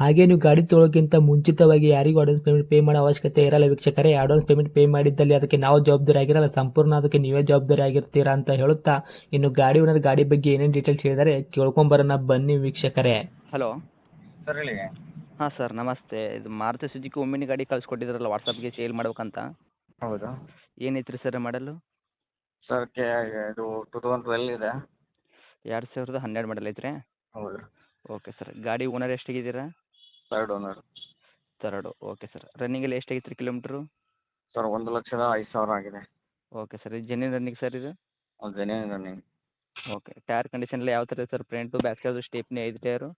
ಹಾಗೆ ನೀವು ಗಾಡಿ ತೊಳೋಕ್ಕಿಂತ ಮುಂಚಿತವಾಗಿ ಯಾರಿಗೂ ಅಡ್ವಾನ್ಸ್ ಪೇಮೆಂಟ್ ಪೇ ಮಾಡೋ ಅವಶ್ಯಕತೆ ಇರಲ್ಲ ವೀಕ್ಷಕರೆ. ಅಡ್ವಾನ್ಸ್ ಪೇಮೆಂಟ್ ಪೇ ಮಾಡಿದ್ದಲ್ಲಿ ಅದಕ್ಕೆ ನಾವು ಜವಾಬ್ದಾರಿ ಆಗಿರಲ್ಲ. ಸಂಪೂರ್ಣ ಅದಕ್ಕೆ ನೀವೇ ಜವಾಬ್ದಾರಿ ಆಗಿರ್ತೀರಾ ಅಂತ ಹೇಳುತ್ತಾ ಇನ್ನು ಗಾಡಿ ಓನರ್ ಗಾಡಿ ಬಗ್ಗೆ ಏನೇನು ಡೀಟೇಲ್ಸ್ ಹೇಳಿದರೆ ಕೇಳ್ಕೊಂಬರೋಣ ಬನ್ನಿ ವೀಕ್ಷಕರೇ. ಹಲೋ ಸರ್ ಹೇಳಿ. ಹಾಂ ಸರ್ ನಮಸ್ತೆ. ಇದು ಮಾರುತಿ ಸುಜುಕಿ ಒಮ್ಮಿನಿ ಗಾಡಿ ಕಳಿಸ್ಕೊಟ್ಟಿದ್ರಲ್ಲ ವಾಟ್ಸಪ್ಗೆ ಸೇಲ್ ಮಾಡ್ಬೇಕಂತ. ಹೌದು. ಏನೈತ್ರಿ ಸರ್ ಮಾಡಲು? ಸರ್ ಕೆ ಇದು ಟೂ ತೌಸಂಡ್ ಟ್ವೆಲ್ ಇದೆ. ಎರಡು ಸಾವಿರದ ಹನ್ನೆರಡು ಮಾಡಲ್ ಐತ್ರಿ? ಹೌದು. ಓಕೆ ಸರ್ ಗಾಡಿ owner ಎಷ್ಟಾಗಿದ್ದೀರಾ? Third owner third okay sir running ರನ್ನಿಂಗಲ್ಲಿ ಎಷ್ಟು ರೀ ಕಿಲೋಮೀಟ್ರು ಸರ್ ಒಂದು ಲಕ್ಷದ ಐದು ಸಾವಿರ ಆಗಿದೆ. ಓಕೆ ಸರ್ ಇದು ಜೆನ್ಯನ್ ರನ್ನಿಂಗ್ ಸರ್ ಇದು? ಒಂದು genuine running okay tyre condition ಎಲ್ಲ ಯಾವ ಥರ sir front back side stepney ಐದು ಟೈರು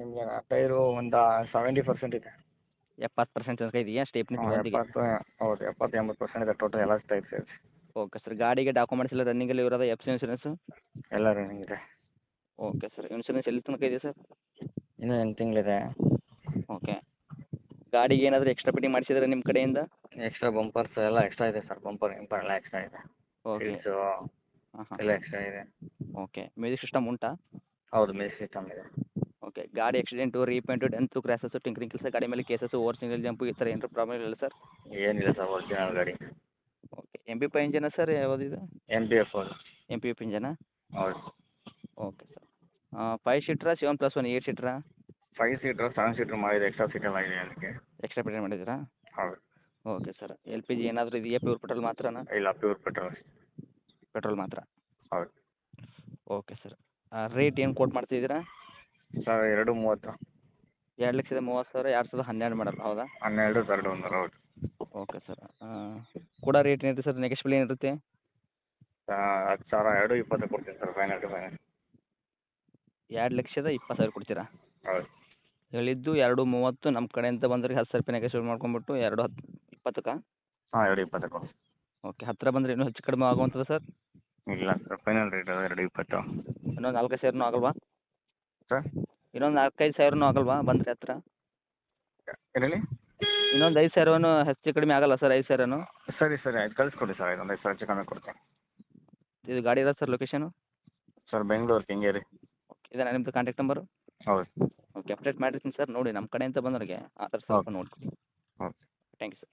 ನಿಮಗೆ ಟೈರು ಒಂದು ಸೆವೆಂಟಿ ಪರ್ಸೆಂಟ್ ಇದೆ. ಎಪ್ಪತ್ತು ಪರ್ಸೆಂಟ್ ತನಕ ಇದೆಯಾ ಸ್ಟೇಪ್ನಿ ಎಪ್ಪತ್ತು ಹೌದು ಎಪ್ಪತ್ತು ಎಂಬತ್ತು ಪರ್ಸೆಂಟ್ ಇದೆ ಟೋಟಲ್ ಎಲ್ಲ ಟೈಪ್ ಸೇರಿಸಿ ಓಕೆ ಸರ್ ಗಾಡಿಗೆ ಡಾಕ್ಯುಮೆಂಟ್ಸ್ ಎಲ್ಲ ರನ್ನಿಂಗಲ್ಲಿ ಇರೋದು ಎಫ್ ಸಿ ಇನ್ಸೂರೆನ್ಸು ಎಲ್ಲ ರನ್ನಿಂಗ್ ಇದೆ. ಓಕೆ ಸರ್ ಇನ್ಸೂರೆನ್ಸ್ ಎಲ್ಲಿ ತನಕ ಇದೆ ಸರ್ ಇನ್ನೂ ಎಂಟು ತಿಂಗಳಿದೆ. ಓಕೆ. ಗಾಡಿಗೆ ಏನಾದರೂ ಎಕ್ಸ್ಟ್ರಾ ಫಿಟ್ಟಿಂಗ್ ಮಾಡಿಸಿದ್ರೆ ನಿಮ್ಮ ಕಡೆಯಿಂದ? ಎಕ್ಸ್ಟ್ರಾ ಬಂಪರ್ಸ್ ಎಲ್ಲ ಎಕ್ಸ್ಟ್ರಾ ಇದೆ ಸರ್ ಬಂಪರ್ ಇಂಪರ್ ಎಲ್ಲ ಎಕ್ಸ್ಟ್ರಾ ಇದೆ. ಓಕೆ ಸೊ ಹಾಂ ಹಾಂ ಎಲ್ಲ ಎಕ್ಸ್ಟ್ರಾ ಇದೆ. ಓಕೆ ಮ್ಯೂಸಿಕ್ ಸಿಸ್ಟಮ್ ಉಂಟಾ? ಹೌದು ಮ್ಯೂಸಿಕ್ ಸಿಸ್ಟಮ್ ಇದೆ. ಓಕೆ ಗಾಡಿ accident repaint dent crashes tinkering ಕೆಲಸ ಗಾಡಿ ಮೇಲೆ ಕೇಸಸ್ಸು ಓವರ್ ಸಿಂಗಲ್ ಜಂಪು ಈ ಥರ ಏನಾರು ಪ್ರಾಬ್ಲಮ್ ಇಲ್ಲ ಸರ್ ಏನಿಲ್ಲ ಸರ್ ಒರಿಜಿನಲ್ ಗಾಡಿ. ಓಕೆ ಎಂ ಪಿ ಪೈ ಇಂಜನಾ ಸರ್ ಯಾವುದಿದೆ M P F M P F ಇಂಜನ ಹೌದು. ಓಕೆ ಸರ್ ಫೈವ್ ಸೀಟ್ರಾ ಸೆವೆನ್ ಪ್ಲಸ್ ಒನ್ ಏಯ್ಟ್ ಸೀಟ್ರಾ ಫೈವ್ ಸೀಟ್ರ್ ಸೆವೆನ್ ಸೀಟ್ರ್ ಮಾಡಿದೆ ಎಕ್ಸ್ಟ್ರಾ ಸೀಟೆಲ್ಲ ಇದೆ ಅದಕ್ಕೆ? ಎಕ್ಸ್ಟ್ರಾ ಪೇಟೆಂಟ್ ಮಾಡಿದ್ದೀರಾ? ಹೌದು. Okay sir L P G ಏನಾದರೂ ಇದೆಯಾ? ಪ್ಯೂರ್ ಪೆಟ್ರೋಲ್ ಮಾತ್ರನಾ? ಇಲ್ಲ ಪ್ಯೂರ್ ಪೆಟ್ರೋಲ್ ಪೆಟ್ರೋಲ್ ಮಾತ್ರ? ಹೌದು. ಓಕೆ ಸರ್ ರೇಟ್ ಏನು ಕೋಟ್ ಮಾಡ್ತಿದ್ದೀರಾ ಸರ್ ಎರಡು ಮೂವತ್ತು. ಎರಡು ಲಕ್ಷದ ಮೂವತ್ತು ಸಾವಿರ ಎರಡು ಸಾವಿರದ ಹನ್ನೆರಡು ಮಾಡಲ್ಲ ಹೌದಾ? ಹನ್ನೆರಡು ಎರಡು ಒಂದರ ಹೌದು. ಓಕೆ ಸರ್ ಕೂಡ ರೇಟ್ ಏನಿರುತ್ತೆ ಸರ್ ನೆಗೆಶ್ಬಲ್ ಏನಿರುತ್ತೆ? ಹತ್ತು ಸಾವಿರ ಎರಡು ಇಪ್ಪತ್ತು ಕೊಡ್ತೀನಿ ಸರ್ ಫೈನಲ್ ಟು ಫೈನಲ್ ಎರಡು ಲಕ್ಷದ ಇಪ್ಪತ್ತು ಸಾವಿರ ಕೊಡ್ತೀರಾ? ಹೌದು. ಹೇಳಿದ್ದು ಎರಡು ಮೂವತ್ತು ನಮ್ಮ ಕಡೆಯಿಂದ ಬಂದ್ರೆ ಹತ್ತು ಸಾವಿರ ರೂಪಾಯಿ ಶುರು ಮಾಡ್ಕೊಂಬಿಟ್ಟು ಎರಡು ಹತ್ತು ಇಪ್ಪತ್ತಕ್ಕ? ಹಾಂ ಎರಡು ಇಪ್ಪತ್ತಕ್ಕ. ಓಕೆ ಹತ್ತಿರ ಬಂದರೆ ಇನ್ನೂ ಹೆಚ್ಚು ಕಡಿಮೆ ಆಗುವಂಥದ್ದು ಸರ್? ಇಲ್ಲ ಸರ್ ಫೈನಲ್ ರೇಟ್ ಅದು ಎರಡು ಇಪ್ಪತ್ತು. ಇನ್ನೊಂದು ನಾಲ್ಕೈದು ಸಾವಿರನೂ ಆಗಲ್ವಾ? ಸರ್? ಇನ್ನೊಂದು ನಾಲ್ಕೈದು ಸಾವಿರನೂ ಆಗಲ್ವಾ ಬಂದರೆ ಹತ್ತಿರ ಹೇಳಿ ಇನ್ನೊಂದು ಐದು ಸಾವಿರನೂ ಹೆಚ್ಚು ಕಡಿಮೆ ಆಗಲ್ಲ ಸರ್ ಐದು ಸಾವಿರನೂ? ಸರಿ ಸರಿ ಆಯ್ತು ಕಳಿಸ್ಕೊಡಿ ಸರ್ ಇದೊಂದು ಐದು ಸಾವಿರ ಹೆಚ್ಚು ಕಮ್ಮಿ ಕೊಡ್ತೀನಿ. ಇದು ಗಾಡಿ ಇರೋದು sir location sir Bengaluru Kengeri ಇದೇನಾ ನಿಮ್ದು ಕಾಂಟ್ಯಾಕ್ಟ್ ನಂಬರ್ ಹೌದು. ಓಕೆ ಅಪ್ಡೇಟ್ ಮಾಡಿರ್ತೀನಿ ಸರ್ ನೋಡಿ ನಮ್ಮ ಕಡೆಯಿಂದ ಬಂದವ್ರಿಗೆ ಆ ಥರ ಸ್ವಲ್ಪ. ನೋಡ್ಕೊಡಿ. Okay thank you sir